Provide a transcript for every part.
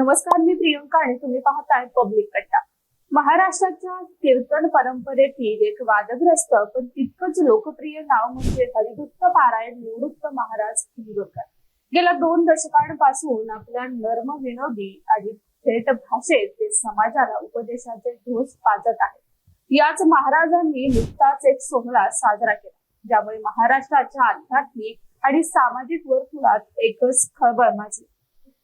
नमस्कार मी प्रियंका आणि तुम्ही पाहताय पब्लिक कट्टा महाराष्ट्राच्या कीर्तन परंपरेतील एक वादग्रस्त पण तितकंच लोकप्रिय नाव म्हणजे हरिभक्त पारायण निवृत्त महाराज इंदोरकर गेल्या दोन दशकांपासून आपल्या नर्म विनोदी आणि थेट भाषेत ते समाजाला उपदेशाचे ढोस पाजत आहेत. याच महाराजांनी नुकताच एक सोहळा साजरा केला ज्यामुळे महाराष्ट्राच्या आध्यात्मिक आणि सामाजिक वर्तुळात एकच खळबळ माजली.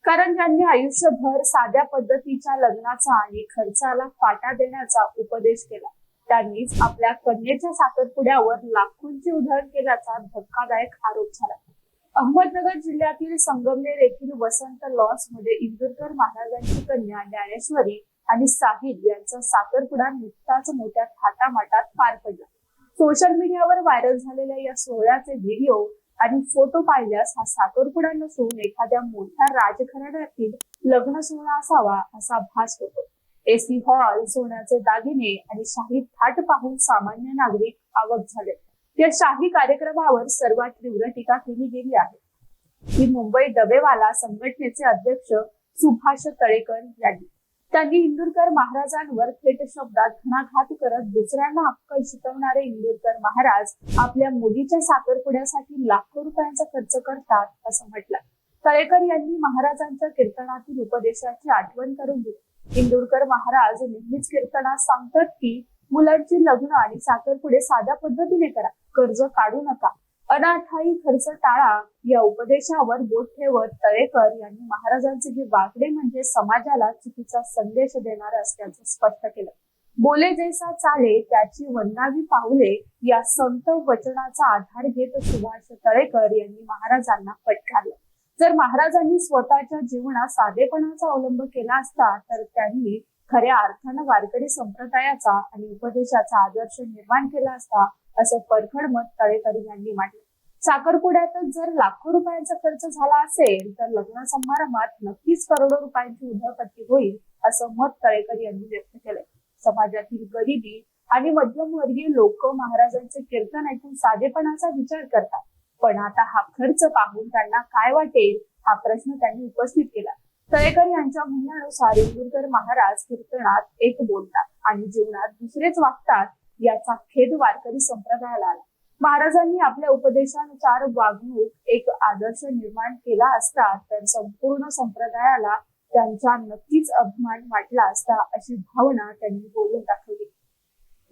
कारण त्यांनी आयुष्यभर साध्या पद्धतीच्या लग्नाचा आणि खर्चाला फाटा देण्याचा उपदेश केला. त्यांनीच आपल्या कन्येच्या साखरपुड्यावर लाखोंची उधळण केल्याचा धक्कादायक आरोप झाला. अहमदनगर जिल्ह्यातील संगमनेर येथील वसंत लॉसमध्ये इंदुरकर महाराजांची कन्या ज्ञानेश्वरी आणि साहिल यांचा साखरपुडा नुकताच मोठ्या थाटामाटात पार पडला. सोशल मीडियावर व्हायरल झालेल्या या सोहळ्याचे व्हिडिओ आणि फोटो पाहिल्यास हा साखरपुडा नसून एखाद्या मोठ्या राजघराण्यातील लग्न सोहळा असावा असा भास होतो. एसी हॉल सोन्याचे दागिने आणि शाही थाट पाहून सामान्य नागरिक आवक झाले. या शाही कार्यक्रमावर सर्वात तीव्र टीका केली गेली आहे. ही मुंबई डबेवाला संघटनेचे अध्यक्ष सुभाष तळेकर यांनी. त्यांनी इंदूरकर महाराजांवर थेट शब्दात घणाघात करत दुसऱ्यांना अक्कल शिकवणारे इंदूरकर महाराज आपल्या मुलीच्या साखरपुड्यासाठी लाखो रुपयांचा खर्च करतात असं म्हटलं. तळेकर यांनी महाराजांच्या कीर्तनातील उपदेशाची आठवण करून दिली. इंदूरकर महाराज नेहमीच कीर्तनात सांगतात की मुलांची लग्न आणि साखरपुडे साध्या पद्धतीने करा कर्ज काढू नका. अनाठाई खर्च टाळा या उपदेशावर बोट ठेवत तळेकर यांनी महाराजांचे हे वागणे म्हणजे समाजाला चुकीचा संदेश देणार असल्याचं स्पष्ट केलं. बोले जैसा चाले त्याची वंदावी पाहुले या संत वचनाचा आधार घेत सुभाष तळेकर यांनी महाराजांना पटकारलं. जर महाराजांनी स्वतःच्या जीवनात साधेपणाचा अवलंब केला असता तर त्यांनी खऱ्या अर्थानं वारकरी संप्रदायाचा आणि उपदेशाचा आदर्श निर्माण केला असता असं परखड मत तळेकर यांनी मांडलं. साखरपुड्यातच जर लाखो रुपयांचा खर्च झाला असेल तर लग्न समारंभात नक्कीच करोडो रुपयांची उधळपट्टी होईल असं मत तळेकर यांनी व्यक्त केलंय. समाजातील गरिबी आणि मध्यमवर्गीय लोक महाराजांचे कीर्तन ऐकून साधेपणाचा विचार करतात. पण आता हा खर्च पाहून त्यांना काय वाटेल हा प्रश्न त्यांनी उपस्थित केला. तळेकर यांच्या म्हणण्यानुसार इंदूरकर महाराज कीर्तनात एक बोलतात आणि जीवनात दुसरेच वागतात याचा खेद वारकरी संप्रदायाला आला. महाराजांनी आपल्या उपदेशानुसार वागणूक एक आदर्श निर्माण केला असता तर संपूर्ण संप्रदायाला त्यांचा नक्कीच अभिमान वाटला असता अशी भावना त्यांनी बोलून दाखवली.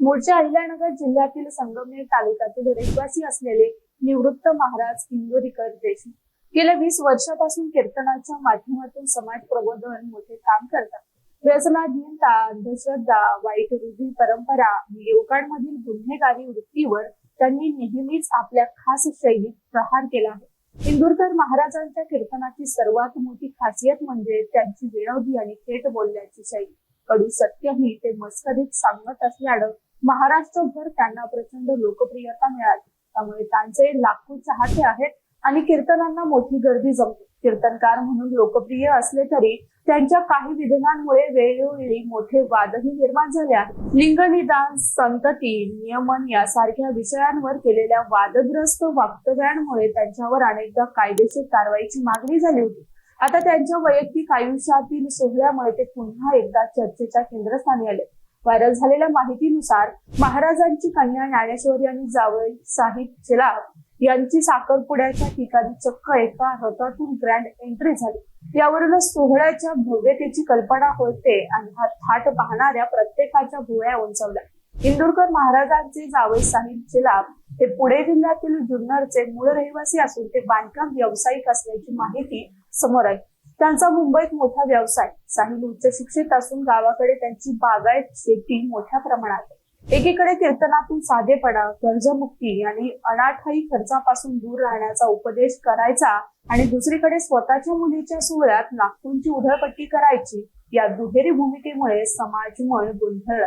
मूळच्या अहिल्यानगर जिल्ह्यातील संगमनेर तालुक्यातील रहिवासी असलेले निवृत्त महाराज इंदोरीकर देशमुख गेल्या वीस वर्षापासून कीर्तनाच्या माध्यमातून समाज प्रबोधन मोठे काम करतात. व्यसनाधीनता अंधश्रद्धा वाईट रुधी परंपरा आणि युवकांमधील गुन्हेगारी वृत्तीवर त्यांनी नेहमीच आपल्या खास शैलीत प्रहार केला आहे. इंदूरकर महाराजांच्या कीर्तनाची सर्वात मोठी खासियत म्हणजे त्यांची विनोदी आणि थेट बोलण्याची शैली. कडू सत्यही ते मस्करीत सांगत असल्यानं महाराष्ट्रभर त्यांना प्रचंड लोकप्रियता मिळाली. त्यामुळे त्यांचे लाखो चाहते आहेत आणि कीर्तनांना मोठी गर्दी जमते. कीर्तनकार म्हणून लोकप्रिय असले तरी त्यांच्या काही विधानांमुळे वेळोवेळी मोठे वादही निर्माण झाले आहेत. लिंगनिदान संतती नियमन यासारख्या विषयांवर केलेल्या वादग्रस्त वक्तव्यांमुळे त्यांच्यावर अनेकदा कायदेशीर कारवाईची मागणी झाली होती. आता त्यांच्या वैयक्तिक आयुष्यातील सोहळ्यामुळे ते पुन्हा एकदा चर्चेच्या केंद्रस्थानी आले. व्हायरल झालेल्या माहितीनुसार महाराजांची कन्या ज्ञानेश्वरी आणि जावई साहिब चिलाप यांची साखरपुड्याच्या ठिकाणी चक्क एका रथातून ग्रँड एंट्री झाली. यावरूनच सोहळ्याच्या भव्यतेची कल्पना होते आणि हा थाट पाहणाऱ्या प्रत्येकाच्या भुवया उंचवल्या. इंदूरकर महाराजांचे जावई साहिब चिलाप हे पुणे जिल्ह्यातील जुन्नरचे मूळ रहिवासी असून ते बांधकाम व्यावसायिक असल्याची माहिती समोर आहे त्यांचा मुंबईत मोठा व्यवसाय साहिल उच्च शिक्षित असून गावाकडे त्यांची बागायत शेती मोठ्या प्रमाणात आहे. एकीकडे कीर्तनातून साधेपणा कर्जमुक्ती आणि अनाठाई खर्चापासून दूर राहण्याचा उपदेश करायचा आणि दुसरीकडे स्वतःच्या मुलीच्या सोहळ्यात लाखोंची उधळपट्टी करायची या दुहेरी भूमिकेमुळे समाजमन गोंधळ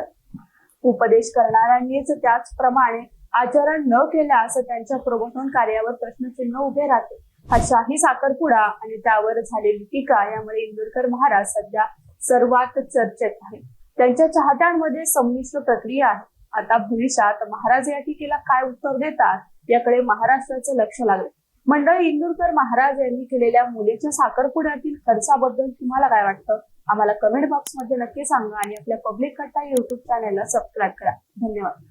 उपदेश करणाऱ्यांनीच त्याचप्रमाणे आचरण न केल्यास त्यांच्या प्रबोधन कार्यावर प्रश्नचिन्ह उभे राहते. हा शाही साखरपुडा आणि त्यावर झालेली टीका यामुळे इंदुरकर महाराज सध्या सर्वात चर्चेत आहे त्यांच्या चाहत्यांमध्ये संमिश्र प्रक्रिया आहे. आता भविष्यात महाराज या टीकेला काय उत्तर देतात याकडे महाराष्ट्राचं लक्ष लागलं. मंडळ इंदूरकर महाराज यांनी केलेल्या मुलीच्या साखरपुड्यातील खर्चाबद्दल तुम्हाला काय वाटतं? आम्हाला कमेंट बॉक्समध्ये नक्की सांगा आणि आपल्या पब्लिक कट्टा युट्यूब चॅनेलला सबस्क्राईब करा. धन्यवाद.